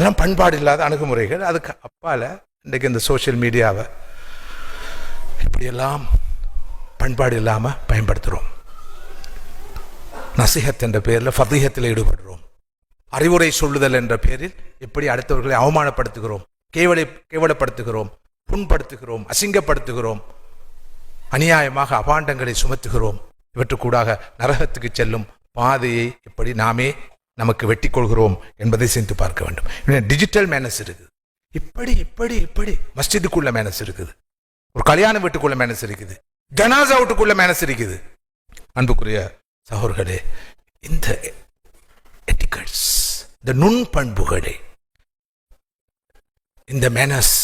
அதெல்லாம் பண்பாடு இல்லாத அணுகுமுறைகள். அதுக்கு அப்பால் இன்றைக்கு இந்த சோஷியல் மீடியாவை இப்படியெல்லாம் பண்பாடு இல்லாமல் பயன்படுத்துகிறோம் நசிஹத் என்ற பெயரில் ஃபதீஹத்தில் ஈடுபடுறோம். அறிவுரை சொல்லுதல் என்ற பெயரில் எப்படி அடுத்தவர்களை அவமானப்படுத்துகிறோம் கேவலை கேவலப்படுத்துகிறோம் புண்படுத்துகிறோம் அசிங்கப்படுத்துகிறோம் அநியாயமாக அபாண்டங்களை சுமத்துகிறோம். இவற்றுக்கூடாக நரகத்துக்கு செல்லும் பாதையை எப்படி நாமே நமக்கு வெட்டி கொள்கிறோம் என்பதை சிந்து பார்க்க வேண்டும். டிஜிட்டல் மேனஸ் இருக்குது. இப்படி இப்படி இப்படி மஸ்ஜிதுக்குள்ள மேனஸ் இருக்குது. ஒரு கல்யாண வீட்டுக்குள்ள மேனஸ் இருக்குது. ஜனாசா வீட்டுக்குள்ள மேனஸ் இருக்குது. அன்புக்குரிய சகோர்களே இந்த எட்டிகட்ஸ் இந்த நுண் பண்புகளே இந்த மேனஸ்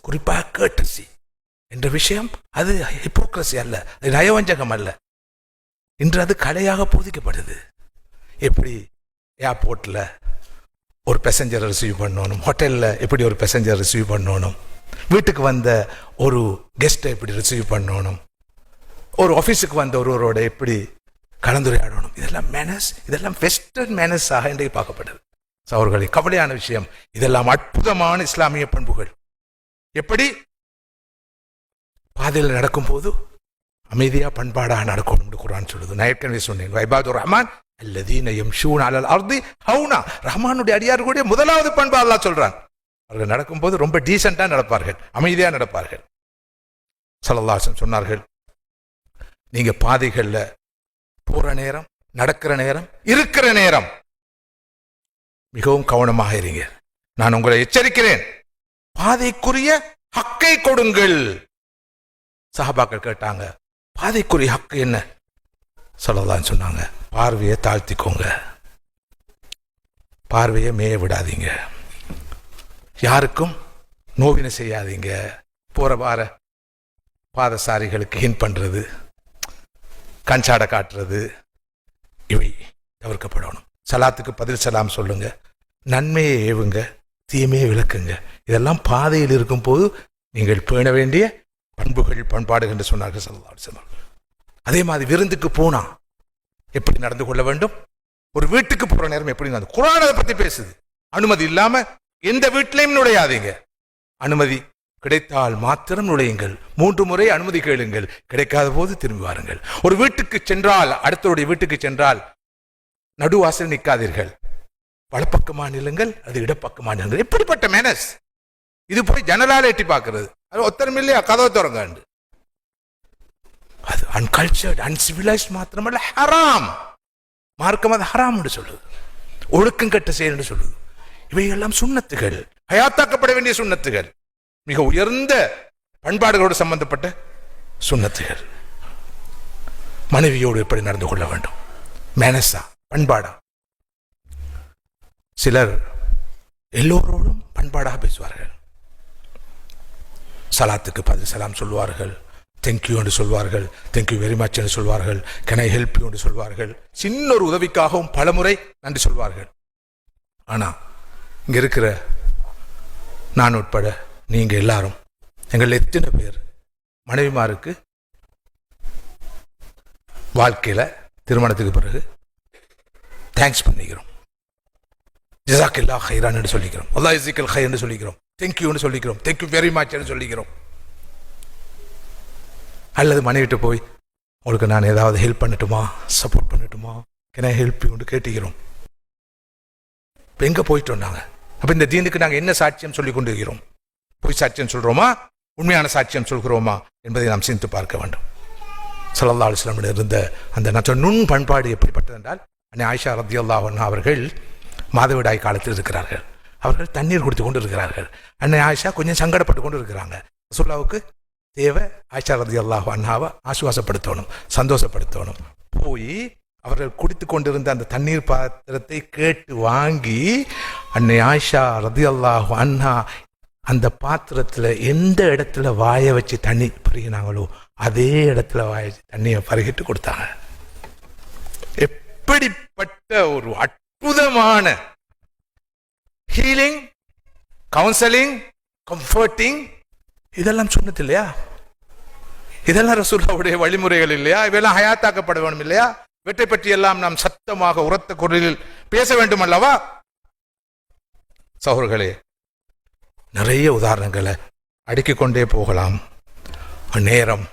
குறிப்பாக கேட்டசி என்ற விஷயம் அது ஹிப்போக்ரஸி அல்ல அது நயவஞ்சகம் அல்ல. இன்று அது கலையாக போதிக்கப்படுது. எப்படி ஏர்போர்ட்டில் ஒரு பேசஞ்சரை ரிசீவ் பண்ணணும். ஹோட்டலில் எப்படி ஒரு பேசஞ்சர் ரிசீவ் பண்ணணும். வீட்டுக்கு வந்த ஒரு கெஸ்ட்டை எப்படி ரிசீவ் பண்ணணும். ஒரு ஆஃபீஸுக்கு வந்த ஒருவரோட எப்படி கலந்துரையாடணும். இதெல்லாம் மேனஸ் இதெல்லாம் வெஸ்டர்ன் மேனஸாக இன்றைக்கு பார்க்கப்படுது அவர்களை கவலையான விஷயம். இதெல்லாம் அற்புதமான இஸ்லாமிய பண்புகள். எப்படி? பாதையில் நடக்கும்போது அமைதியாக பண்பாடாக நடக்கணும் குரான் சொல்லுது. நான் ஏற்கனவே சொன்னேன். வைபாது ரஹ்மான் அல்லதீன யம்ஷூன் அலல் அர்தி ஹவுனா. ரஹ்மானுடைய அடியார்களுடைய முதலாவது பண்பு அல்லாஹ் சொல்றான். அவர்கள் நடக்கும்போது ரொம்ப டீசெண்டாக நடப்பார்கள் அமைதியாக நடப்பார்கள். சலல்லாசன் சொன்னார்கள் நீங்கள் பாதைகளில் போகிற நேரம் நடக்கிற நேரம் இருக்கிற நேரம் மிகவும் கவனமாக இருங்க. நான் உங்களை எச்சரிக்கிறேன். பாதைக்குரிய ஹக்கை கொடுங்கள். சஹாபாக்கள் கேட்டாங்க பாதைக்குரிய ஹக்கு என்ன? சொல்லலாம் சொன்னாங்க பார்வையை தாழ்த்திக்கோங்க. பார்வையை மேய விடாதீங்க. யாருக்கும் நோவினை செய்யாதீங்க. போகிற வார பாதசாரிகளுக்கு ஹின் பண்ணுறது கஞ்சாடை காட்டுறது இவை தவிர்க்கப்படணும். சலாத்துக்கு பதில் சலாம் சொல்லுங்க. நன்மையை ஏவுங்க தீமையை விளக்குங்க. இதெல்லாம் பாதையில் இருக்கும்போது நீங்கள் பேண வேண்டிய பண்புகள் பண்பாடுகள் என்று சொன்னார்கள் சல்லல்லாஹு அதே மாதிரி விருந்துக்கு போனால் எப்படி நடந்து கொள்ள வேண்டும்? ஒரு வீட்டுக்கு போற நேரம் எப்படி நடந்து குரான் அதை பத்தி பேசுது. அனுமதி இல்லாம எந்த வீட்டிலையும் நுழையாதீங்க. அனுமதி கிடைத்தால் மாத்திரம் நுழையுங்கள். மூன்று முறை அனுமதி கேளுங்கள். கிடைக்காத போது திரும்பி வாருங்கள். ஒரு வீட்டுக்கு சென்றால் அடுத்தவருடைய வீட்டுக்கு சென்றால் நடுவாசல் நிற்காதீர்கள். வலப்பக்கமா நிலுங்கள் அது இடப்பக்கமா நிலங்கள் எப்படிப்பட்ட மேனஸ் இது போய் ஜன்னலால எட்டி பார்க்கறது. அது ஒத்தரம் இல்லையா கதவை திறங்காண்டு அன்கல்ச்சர்ட் அன்சிவிலைஸ் மாத்திரமல்ல ஹராம் மார்க்கம் அது ஹராம் என்று சொல்லுது. ஒழுக்கம் கட்ட செயல் என்று சொல்லுது. இவையெல்லாம் சுண்ணத்துகள். ஹயாத்தாக்கப்பட வேண்டிய சுண்ணத்துகள். மிக உயர்ந்த பண்பாடுகளோடு சம்பந்தப்பட்ட சுண்ணத்துகள். மனைவியோடு எப்படி நடந்து கொள்ள வேண்டும்? மேனஸா பண்பாடா? சிலர் எல்லோரோடும் பண்பாடாக பேசுவார்கள். சலாத்துக்கு பதில் சலாம் சொல்லுவார்கள். தேங்க்யூ என்று சொல்வார்கள். தேங்க்யூ வெரி மச் என்று சொல்வார்கள். கேன் ஐ ஹெல்ப் யூ என்று சொல்வார்கள். சின்ன ஒரு உதவிக்காகவும் பலமுறை நன்றி சொல்வார்கள். ஆனால் இங்கே இருக்கிற நான் உட்பட நீங்கள் எல்லாரும் எங்கள் எத்தனை பேர் மனைவிமாருக்கு வாழ்க்கையில் திருமணத்துக்கு பிறகு தேங்க்ஸ் பண்ணிக்கிறோம். ஜிசாக்கில்லா ஹைரான் என்று சொல்லிக்கிறோம். அல்லா இசிக்கல் ஹை என்று சொல்லிக்கிறோம். தேங்க்யூன்னு சொல்லிக்கிறோம். தேங்க்யூ வெரி மச் என்று சொல்லிக்கிறோம். அல்லது மனைவிட்டு போய் உங்களுக்கு நான் ஏதாவது ஹெல்ப் பண்ணட்டுமா? சப்போர்ட் பண்ணட்டுமா? கேன் ஹெல்ப் யூன்னு கேட்டுக்கிறோம். இப்போ எங்கே போயிட்டோம் நாங்கள் அப்போ இந்த தீனுக்கு நாங்கள் என்ன சாட்சியம் சொல்லி கொண்டு இருக்கிறோம் பொய் சாட்சியம் சொல்கிறோமா உண்மையான சாட்சியம் சொல்கிறோமா? என்பதை நாம் சிந்தித்து பார்க்க வேண்டும். சல்லல்லா அலுவலமிடம் இருந்த அந்த நான் நுண் பண்பாடு எப்படிப்பட்டது என்றால் அன்னை ஆயிஷா ரத்தி அவர்கள் மாதவிடாய் காலத்தில் இருக்கிறார்கள். அவர்கள் தண்ணீர் குடித்து கொண்டு இருக்கிறார்கள் அன்னை ஆயிஷா கொஞ்சம் சங்கடப்பட்டு கொண்டு இருக்கிறாங்க சுல்லாவுக்கு தேவை ஆயிஷா ரதி அல்லாஹ் அண்ணாவை ஆசுவாசப்படுத்தணும் சந்தோஷப்படுத்தணும். போய் அவர்கள் குடித்து கொண்டிருந்த அந்த தண்ணீர் பாத்திரத்தை கேட்டு வாங்கி அன்னை ஆயிஷா ரதி அல்லாஹ் அண்ணா அந்த பாத்திரத்தில் எந்த இடத்துல வாய வச்சு தண்ணி பருகினாங்களோ அதே இடத்துல வாய வச்சு தண்ணியை பருகிட்டு கொடுத்தாங்க. எப்படிப்பட்ட ஒரு அற்புதமான ஹீலிங் கவுன்சலிங் கம்ஃபர்டிங் இதெல்லாம் சொன்னது இல்லையா? இதெல்லாம் ரசூல்லாவுடைய வழிமுறைகள் இல்லையா? இவையெல்லாம் ஹயாத்தாக்கப்பட வேண்டும் இல்லையா? இவற்றை பற்றி எல்லாம் நாம் சத்தமாக உரத்த குரலில் பேச வேண்டும் அல்லவா? சகோர்களே நிறைய உதாரணங்களை அடுக்கிக் கொண்டே போகலாம். நேரம்